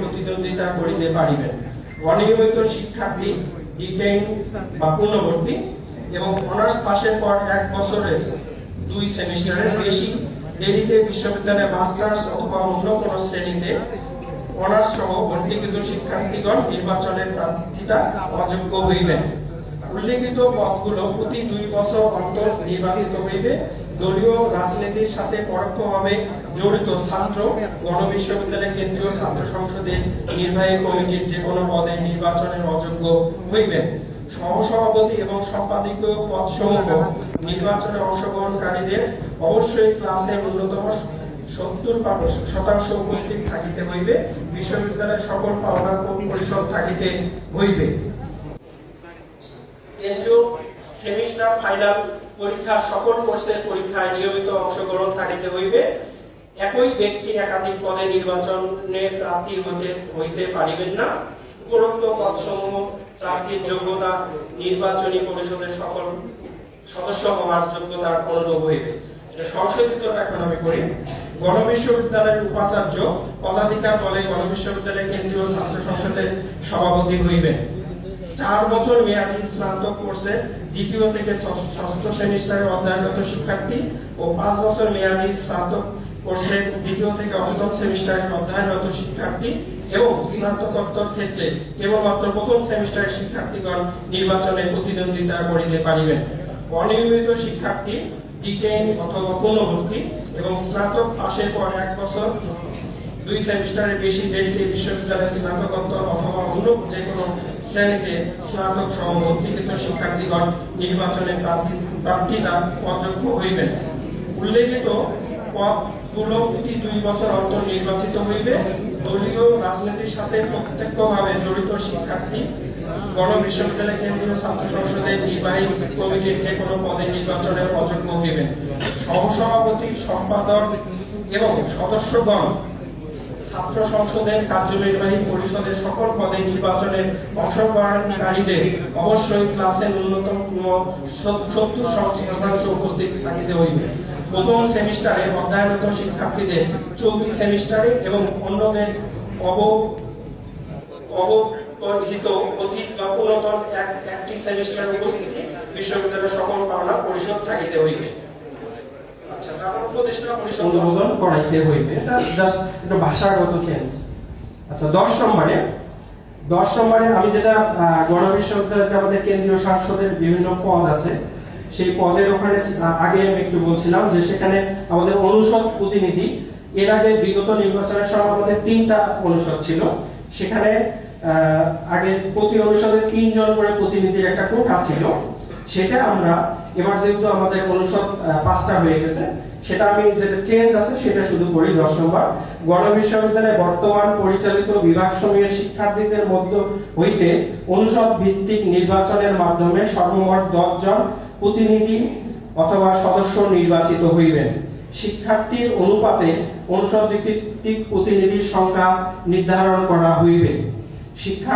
প্রতিদ্বন্দ্বিতা করিতে পারিবেন। অনিয়মিত শিক্ষার্থী ডিটেইন বা পূর্ণবর্তী এবং অনার্স পাশের পর এক বছরের দুই সেমিস্টারের বেশি দেরিতে বিশ্ববিদ্যালয়ে মাস্টার্স অথবা অন্য কোনো শ্রেণীতে অনার্স সহ ভর্তিকৃত শিক্ষার্থীগণ নির্বাচনের প্রার্থিতা অযোগ্য হইবেন উল্লেখিত পদগুলো প্রতি দুই বছর অন্তর নির্বাচিত হইবে। দলীয় রাজনীতির সাথে পরোক্ষভাবে জড়িত ছাত্র গণবিশ্ববিদ্যালয় কেন্দ্রীয় ছাত্র সংসদের নির্বাহী কমিটির যে কোনো পদে নির্বাচনের অযোগ্য হইবেন সহসভাপতি এবং সম্পাদকীয় পদসমূহ নির্বাচনে অংশগ্রহণকারীদের অবশ্যই ক্লাসের ন্যূনতম সত্তর শতাংশ উপস্থিত থাকিতে হইবে। বিশ্ববিদ্যালয়ের সকল পাওনা পরিষদ থাকিতে হইবে। কেন্দ্রীয় সেমিস্টার ফাইনাল পরীক্ষার সকল কোর্সের পরীক্ষায় নিয়মিত অংশগ্রহণ থাকিতে হইবে। একই ব্যক্তি একাধিক পদে নির্বাচনে প্রার্থী হতে, হইতে পারিবেন না। উপরোক্ত পদসমূহ প্রার্থীর যোগ্যতা নির্বাচনী পরিষদের সকল সদস্য হওয়ার যোগ্যতার অনুরূপ হইবে। এটা সংশোধিত এখন আমি করি উপাচার্য, পদাধিকার বলে কেন্দ্রীয় ছাত্র সংসদের সভাপতি চার বছর মেয়াদী স্নাতক দ্বিতীয় থেকে ষষ্ঠ অধ্যয়নরত শিক্ষার্থী ও পাঁচ বছর মেয়াদী স্নাতক কোর্সে দ্বিতীয় থেকে অষ্টম অধ্যয়নরত শিক্ষার্থী এবং স্নাতকোত্তর ক্ষেত্রে কেবলমাত্র প্রথম সেমিস্টারের শিক্ষার্থীগণ নির্বাচনে প্রতিদ্বন্দ্বিতা করিতে পারিবেন। অনিয়মিত শিক্ষার্থী ডিটেইন অথবা পুনর্ভর্তি এবং স্নাতক পাশের পর এক বছর দুই সেমিস্টারের বেশি দেরিতে বিশ্ববিদ্যালয়ের স্নাতকোত্তর অথবা অন্য যে কোনো শ্রেণীতে স্নাতক সহ ভর্তিকৃত শিক্ষার্থীগণ নির্বাচনে প্রার্থী- প্রার্থিতা অযোগ্য হইবেন উল্লেখিত পদগুলো প্রতি দুই বছর অন্তর নির্বাচিত হইবে। দলীয় রাজনীতির সাথে প্রত্যক্ষভাবে জড়িত শিক্ষার্থী গণ বিশ্ববিদ্যালয় কেন্দ্রীয় ছাত্র সংসদের নির্বাহী কমিটির যে কোনো পদে নির্বাচনের অযোগ্য হইবেন। সহসভাপতি, সম্পাদক এবং সদস্যগণ ছাত্র সংসদের কার্যনির্বাহী পরিষদের সকল পদে নির্বাচনের অংশগ্রহণকারীদের অবশ্যই ক্লাসের ন্যূনতম সত্তর শতাংশ উপস্থিত থাকিতে হইবে। প্রথম সেমিস্টারে অধ্যয়নরত শিক্ষার্থীদের চলতি সেমিস্টারে এবং অন্যদের অব অবহিত অতীত বা পুরাতন এক একটি সেমিস্টার উপস্থিতি বিশ্ববিদ্যালয়ের সকল পাওনা পরিষদ থাকিতে হইবে। আচ্ছা তারপর উপদেষ্টা পরিষদ অনুমোদন করাইতে হইবে। এটা জাস্ট একটু ভাষাগত চেঞ্জ আচ্ছা দশ নম্বরে দশ নম্বরে আমি যেটা আহ, গণবিশ্ববিদ্যালয়ে যে আমাদের কেন্দ্রীয় সংসদের বিভিন্ন পদ আছে সেই পদের ওখানে আগে আমি একটু বলছিলাম যে সেখানে আমাদের অনুষদ প্রতিনিধি, এর আগে বিগত নির্বাচনের সময় আমাদের তিনটা অনুষদ ছিল। সেখানে আগে প্রতি অনুষদে তিনজন করে প্রতিনিধির একটা কোটা ছিল। সেটা আমরা এবার যেহেতু আমাদের অনুষদ পাঁচটা হয়ে গেছে, সেটা আমি যেটা চেঞ্জ আছে সেটা শুধু করি দশ নম্বর। গণ বিশ্ববিদ্যালয়ে বর্তমান পরিচালিত বিভাগ সমূহের শিক্ষার্থীদের মধ্য হইতে অনুষদ ভিত্তিক নির্বাচনের মাধ্যমে সর্বমোট দশ জন প্রতিনিধি অথবা সদস্য নির্বাচিত হইবেন। শিক্ষার্থীর অনুপাতে অনুষদ ভিত্তিক প্রতিনিধির সংখ্যা নির্ধারণ করা হইবে। শিক্ষা